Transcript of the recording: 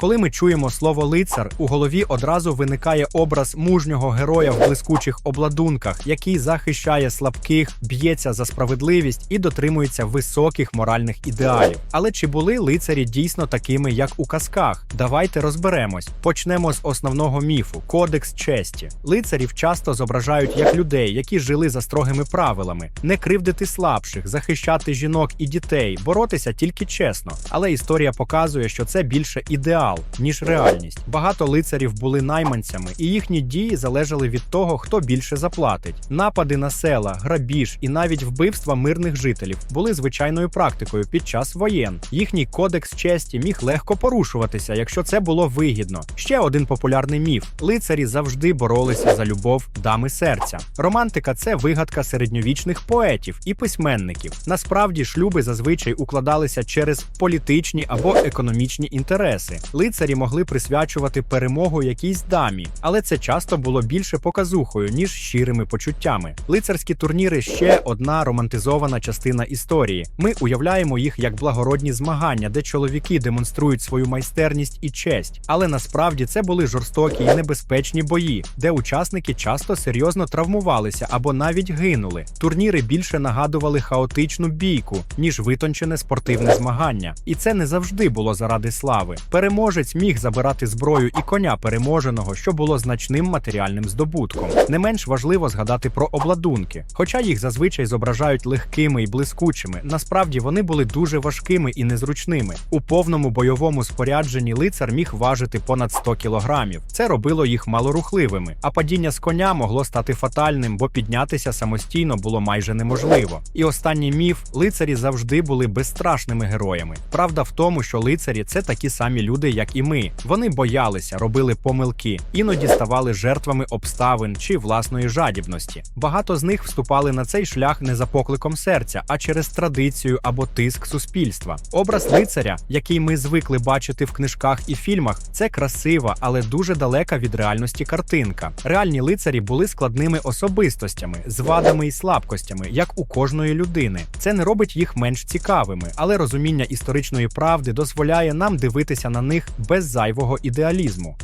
Коли ми чуємо слово лицар, у голові одразу виникає образ мужнього героя в блискучих обладунках, який захищає слабких, б'ється за справедливість і дотримується високих моральних ідеалів. Але чи були лицарі дійсно такими, як у казках? Давайте розберемось. Почнемо з основного міфу кодекс честі. Лицарів часто зображають як людей, які жили за строгими правилами, не кривдити слабших, захищати жінок і дітей, боротися тільки чесно. Але історія показує, що це більше ідеал, ніж реальність. Багато лицарів були найманцями, і їхні дії залежали від того, хто більше заплатить. Напади на села, грабіж і навіть вбивства мирних жителів були звичайною практикою під час воєн. Їхній кодекс честі міг легко порушуватися, якщо це було вигідно. Ще один популярний міф: лицарі завжди боролися за любов дами серця. Романтика це вигадка середньовічних поетів і письменників. Насправді шлюби зазвичай укладалися через політичні або економічні інтереси. Лицарі могли присвячувати перемогу якійсь дамі, але це часто було більше показухою, ніж щирими почуттями. Лицарські турніри ще одна романтизована частина історії. Ми уявляємо їх як благородні змагання, де чоловіки демонструють свою майстерність і честь. Але насправді це були жорстокі і небезпечні бої, де учасники часто серйозно травмувалися або навіть гинули. Турніри більше нагадували хаотичну бійку, ніж витончене спортивне змагання. І це не завжди було заради слави. Переможець міг забирати зброю і коня переможеного, що було значним матеріальним здобутком. Не менш важливо згадати про обладунки. Хоча їх зазвичай зображають легкими і блискучими, насправді вони були дуже важкими і незручними. У повному бойовому спорядженні лицар міг важити понад 100 кілограмів. Це робило їх малорухливими, а падіння з коня могло стати фатальним, бо піднятися самостійно було майже неможливо. І останній міф: лицарі завжди були безстрашними героями. Правда в тому, що лицарі це такі самі люди, як і ми. Вони боялися, робили помилки, іноді ставали жертвами обставин чи власної жадібності. Багато з них вступали на цей шлях не за покликом серця, а через традицію або тиск суспільства. Образ лицаря, який ми звикли бачити в книжках і фільмах, це красива, але дуже далека від реальності картинка. Реальні лицарі були складними особистостями, з вадами і слабкостями, як у кожної людини. Це не робить їх менш цікавими, але розуміння історичної правди дозволяє нам дивитися на них без зайвого ідеалізму.